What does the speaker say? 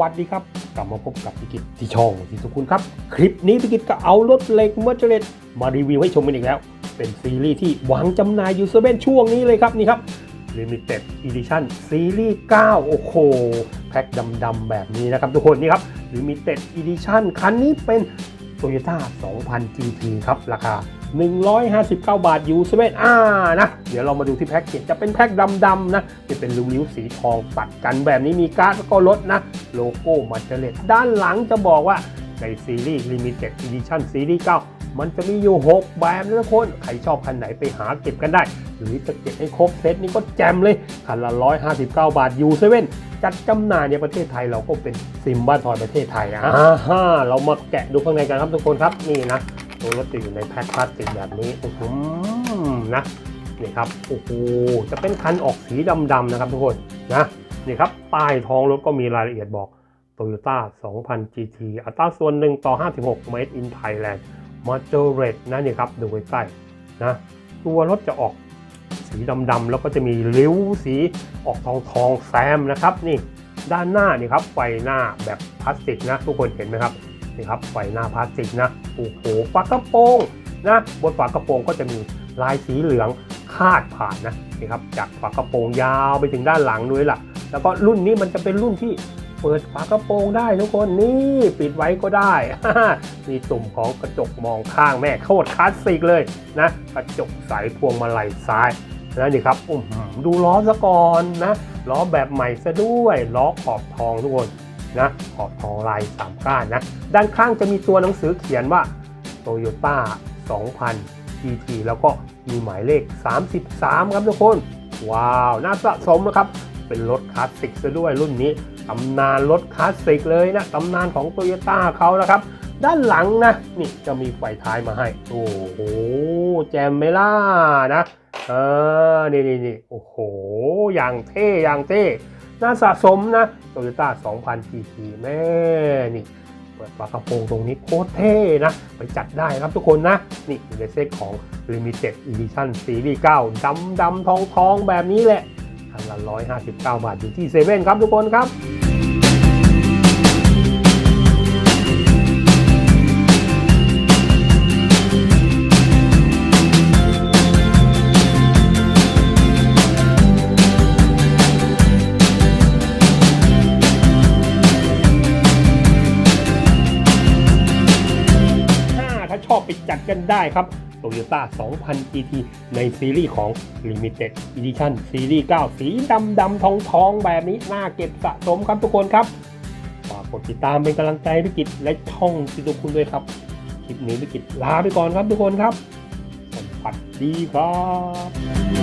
วัสดีครับ กลับมาพบกับพิกิตที่ช่องที่สุคุณครับ คลิปนี้พิกิตก็เอารถเหล็กเมอร์เจเลตมารีวิวให้ชมกันอีกแล้ว เป็นซีรีส์ที่วางจำหน่ายอยู่เซเว่นช่วงนี้เลยครับนี่ครับ Limited Edition ซีรีส์ 9 โอ้โห แพ็คดำๆแบบนี้นะครับทุกคนนี่ครับ Limited Edition คันนี้เป็น Toyota 2000 GT ครับ ราคา 159 บาทยูเซเว่นอ่านะ เดี๋ยวเรามาดูที่แพ็กเกจจะเป็นแพ็คดำๆนะจะเป็นริ้วๆสีทองตัดกันแบบนี้มีการ์ดแล้วก็รถนะ โลโก้มาเจเลตด้านหลังจะบอกว่าในซีรีส์ Limited Edition ซีรีส์9มันจะมีอยู่ 6 แบบนะทุกคน ใครชอบคันไหนไปหาเก็บกันได้ หรือจะเก็บให้ครบเซตนี้ก็แจมเลย คันละ 159 บาทยูเซเว่นจัดจำหน่ายในประเทศไทยเราก็เป็นซิมบ้านทอยประเทศไทยอ่าฮะเรามาแกะดูข้างในกันครับทุกคนครับนี่นะ ตัวรถจะอยู่ในแพ็คพลาสติกแบบนี้โอ้โหนะนี่ครับโอ้โหจะเป็นคันออกสีดำๆนะครับทุกคนนะนี่ครับป้ายท้องรถก็มีรายละเอียดบอก Toyota 2000 GT อัตราส่วน1ต่อ 56 Made in Thailand m a j o r e t นะนี่ครับดูใกล้ๆนะตัวรถจะออกสีดำๆแล้วก็จะมีริ้วสีออกทองทองแซมนะครับนี่ด้านหน้านี่ครับไฟหน้าแบบพลาสติกนะทุกคนเห็นไหมครับ นี่ครับไฟหน้าพลาสติกนะโอ้โหฝากระโปรงนะบนฝากระโปรงก็จะมีลายสีเหลืองคาดผ่านนะนี่ครับจากฝากระโปรงยาวไปถึงด้านหลังด้วยล่ะ แล้วก็รุ่นนี้มันจะเป็นรุ่นที่เปิดฝากระโปรงได้ทุกคนนี่ปิดไว้ก็ได้ มีตุ่มของกระจกมองข้างแม่โคตรคลาสสิกเลยนะ กระจกใสพวงมาลัยซ้ายแล้วนี่ครับอื้อหือดูล้อซะก่อนนะล้อแบบใหม่ซะด้วยล้อขอบทองทุกคน นะขอบทองลายสามก้านนะ ด้านข้างจะมีตัวหนังสือเขียนว่า Toyota 2000 GT แล้วก็มีหมายเลข 33 ครับทุกคน ว้าว น่าสะสมนะครับ เป็นรถคลาสสิกซะด้วยรุ่นนี้ตำนานรถคลาสสิกเลยนะตำนานของ Toyota เขานะครับ ด้านหลังนะ นี่จะมีไฟท้ายมาให้ โอ้โห แจมไหม่ล่านะเออนี่นี่นี่โอ้โห อย่างเท่อย่างเท่ น่าสะสมนะโตโยต้า2000 GT แม่นี่เปิดฝากระโปรงตรงนี้โคตรเท่นะ ไปจัดได้ครับทุกคนนะ นี่อยู่ในเซตของ Limited Edition Series 9ดำดำทองทองแบบนี้แหละคันละ159 บาทอยู่ที่เซเว่นครับทุกคนครับ ถ้าชอบไปจัดกันได้ครับ Toyota 2000 GT ในซีรีส์ของ Limited Edition ซีรีส์ 9 สีดำดำทองทองแบบนี้ น่าเก็บสะสมครับทุกคนครับฝากกดติดตามเป็นกำลังใจพิกิจและช่องสิทุกคุณด้วยครับ คลิปนี้พิกิจลาไปก่อนครับทุกคนครับ สวัสดีครับ